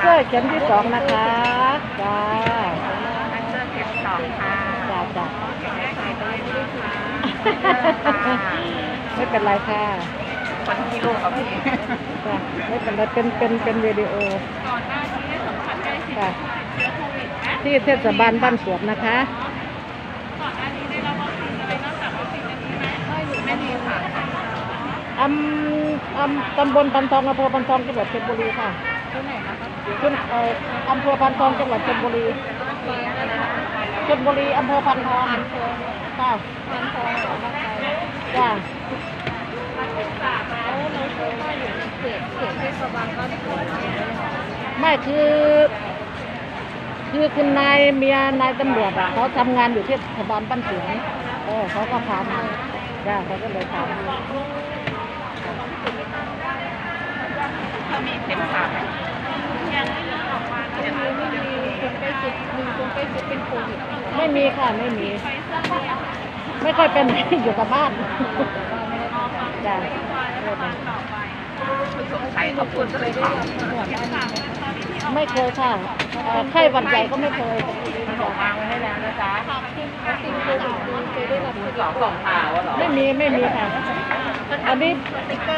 เซอร์เข็มที่สองนะคะจ้าไฟเซอร์เข็มสองค่ะจ้าจ้าใส่ไปไม่ได้ค่ะไม่เป็นไรค่ะคนที่ลูกกับพี่จ้าไม่เป็นไรเป็นเป็นเป็นวิดีโอก่อนหน้านี้สัมผัสใกล้ชิดค่ะเชื้อโควิดไหมที่เทศบาลบ้านสวนนะคะ ก่อนหน้านี้ได้รับวัคซีนอะไรนอกจากวัคซีนอันนี้ไหมไม่มีค่ะ อำอำตำบลปันทองอำเภอปันทองจังหวัดชลบุรีค่ะที่ไหนนะคะขึ้นเอ่ออำเภอพันทองจังหวัดชลบุรีมีอะไรนะคะชลบุรีอำเภอพันทองค่ะพันทองเหรอบ้านใครจ้าแล้วเราช่วยว่าอยู่ในเขตเขตเทศบาลบ้านสวนไม่คือ คือคุณนายเมียนายตำรวจอะเขาทำงานอยู่ที่เทศบาลบ้านสวนเออเขาก็พามาจ้าเขาก็เลยพามา เขามีเข็มสามยังไม่มีออกมายังไม่มีคนใกล้ชิดมีคนใกล้ชิดเป็นโควิดไม่มีค่ะไม่มีไฟเซอร์เนี่ยไม่ค่อยเป็นอยู่กับบ้านจ้าสงสัยขอบคุณก็เลยได้รับหมวดได้ไหมไม่เคยค่ะเอ่อไข้หวัดใหญ่ก็ไม่เคยบอกวางไว้ให้แล้วนะจ๊ะวัคซีนโควิดเคยได้รับสองกล่องข่าวเหรอไม่มีไม่มีค่ะ อันนี้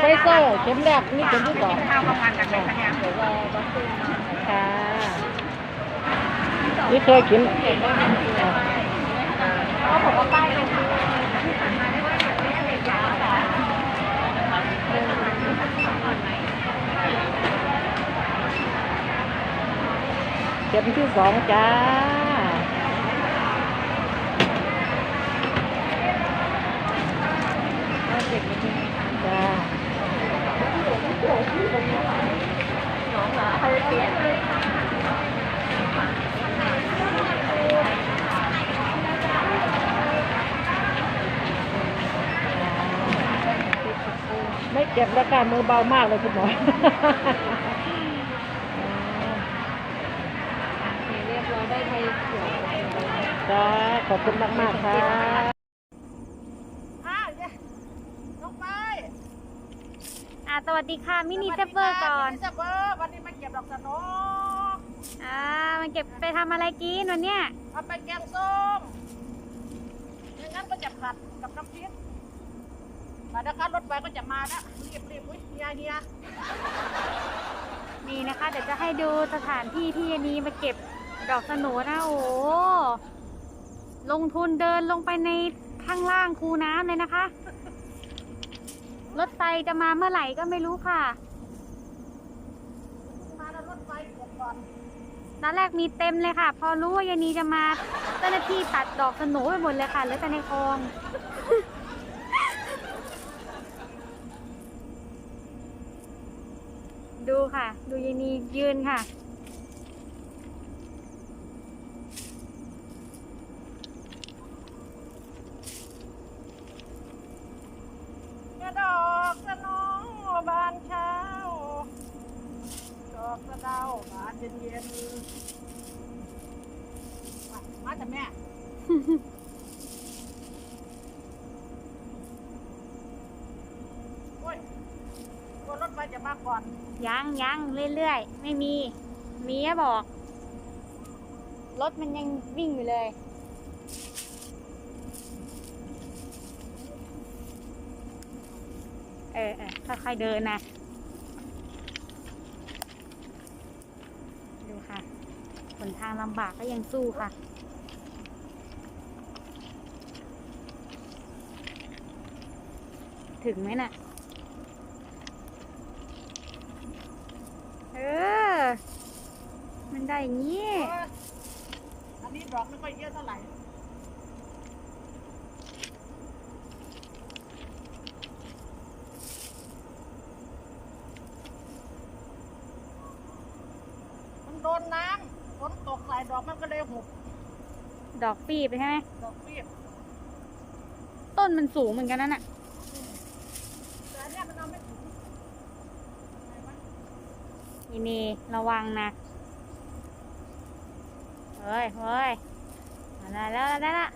ไฟเซอร์เข็มแรกนี่เข็มที่สองข้าวประมาณจากไหนคะเนี่ยเดี๋ยวรอวัคซีนค่ะนี่เคยกินเขาบอกว่าป้ายเป็นเข็มที่สองจ้า เด็กนิดนึง จ้า น้องเหรอเขาเปลี่ยน ไม่เจ็บแล้วค่ะมือเบามากเลยคุณหมอเรียบร้อยได้ไปเขียวจ้าขอบคุณมากมากๆค่ะน้องไป อ่าสวัสดีค่ะมินิเซฟเวอร์ก่อนมินิเซฟเวอร์วันนี้มาเก็บดอกสโนอ่ามันเก็บไปทำอะไรกินวันเนี้ยเอาไปแกงส้มไม่งั้นก็จะผัดกับน้ำพริกมานะคะรถไฟก็จะมาแล้วรีบรีบๆอุ้ยเฮียเฮียนี่นะคะ เดี๋ยวจะให้ดูสถานที่ที่อันนี้มาเก็บดอกสโหนนะโอ้โหลงทุนเดินลงไปในข้างล่างคูน้ำเลยนะคะ รถไฟจะมาเมื่อไหร่ก็ไม่รู้ค่ะ มาแล้วรถไฟเก็บก่อนตอนแรกมีเต็มเลยค่ะ พอรู้ว่ายานีจะมาเจ้าหน้าที่ตัดดอกสโหนไปหมดเลยค่ะเหลือแต่ในคลองดูค่ะ ดูยายนียืนค่ะ กระดอกสโนบานเช้า ดอกสะเดาบานเย็นเย็นๆมามาจ้ะแม่ โอ้ยกลัวรถไฟจะมาก่อน ยังยังเรื่อยๆ ไม่มี มีอะบอก รถมันยังวิ่งอยู่เลย เออเออค่อยๆเดินนะ ดูค่ะหนทางลำบากก็ยังสู้ค่ะ ถึงไหมน่ะ เออ มันได้อย่างนี้โอ้ยอันนี้ดอกไม่ค่อยเยอะเท่าไหร่ มันโดนน้ำฝนตกใส่ดอกมันก็เลยหุบ ดอกปีบใช่ไหมดอกเปียกต้นมันสูงเหมือนกันนั่นน่ะแต่ อันเนี้ยมันเอาไม่ถึงไหนวะนี่นี่ระวังนะเฮ้ยเฮ้ยมาได้แล้วได้ละ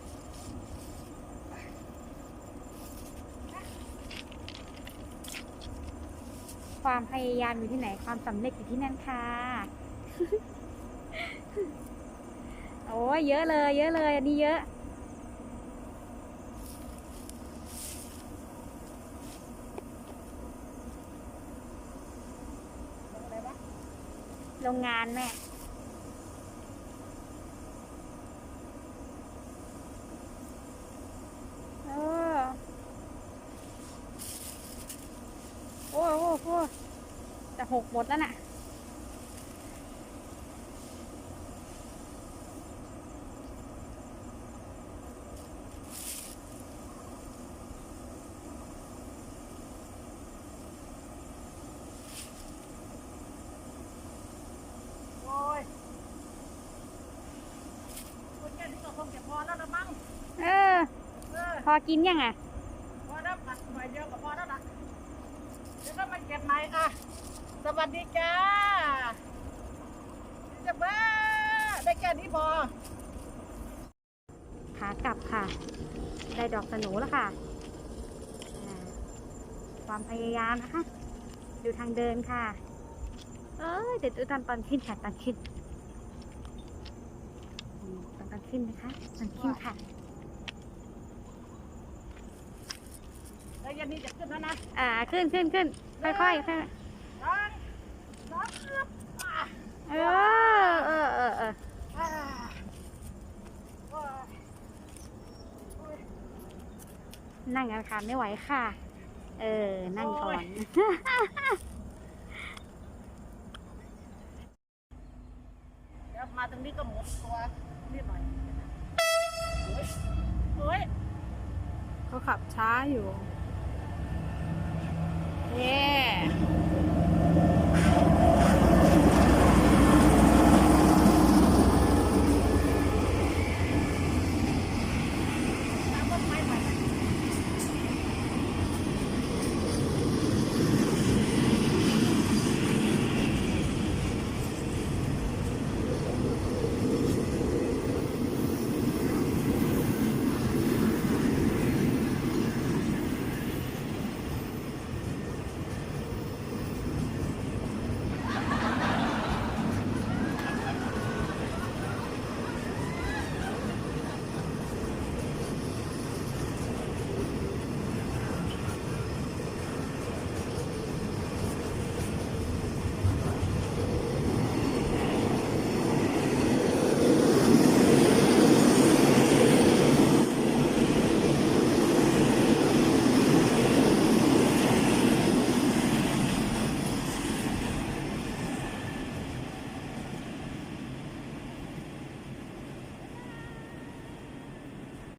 ความพยายามอยู่ที่ไหนความสำเร็จอยู่ที่นั่นค่ะโอ้ยเยอะเลย เยอะเลยอันนี้เยอะ โรงงานแม่เออโอ้โอ้โหจะหกหมดแล้วน่ะ โอ้ยคนแก่นี่ก็คงจะพอแล้วละมั้ง เออ เออ พอกินยังอะพอแล้วผัดหน่อยเดียวก็พอแล้วล่ะเดี๋ยวก็มาเก็บใหม่อะ สวัสดีจ้าจะบ้าได้แค่นี้พอขากลับค่ะ ได้ดอกสนูแล้วค่ะอ่าความพยายามนะคะดูทางเดินค่ะ เอ้ยเดี๋ยวดูตอนตอนขึ้นค่ะตอนขึ้นอืมตอนตอนขึ้นนะคะตอนขึ้นค่ะ แล้วยันนี้จะขึ้นแล้วนะอ่าขึ้นขึ้นขึ้นค่อยๆค่อยสองสองอึ๊บอะๆเออเออเออเอออ่าโอ้ยโอ้ยนั่งกันค่ะไม่ไหวค่ะ เออ นั่งก่อนเดี๋ยวมาตรงนี้ก็หมุนตัวนิดหน่อยโอ้ยโอ้ย เขาขับช้าอยู่ เย่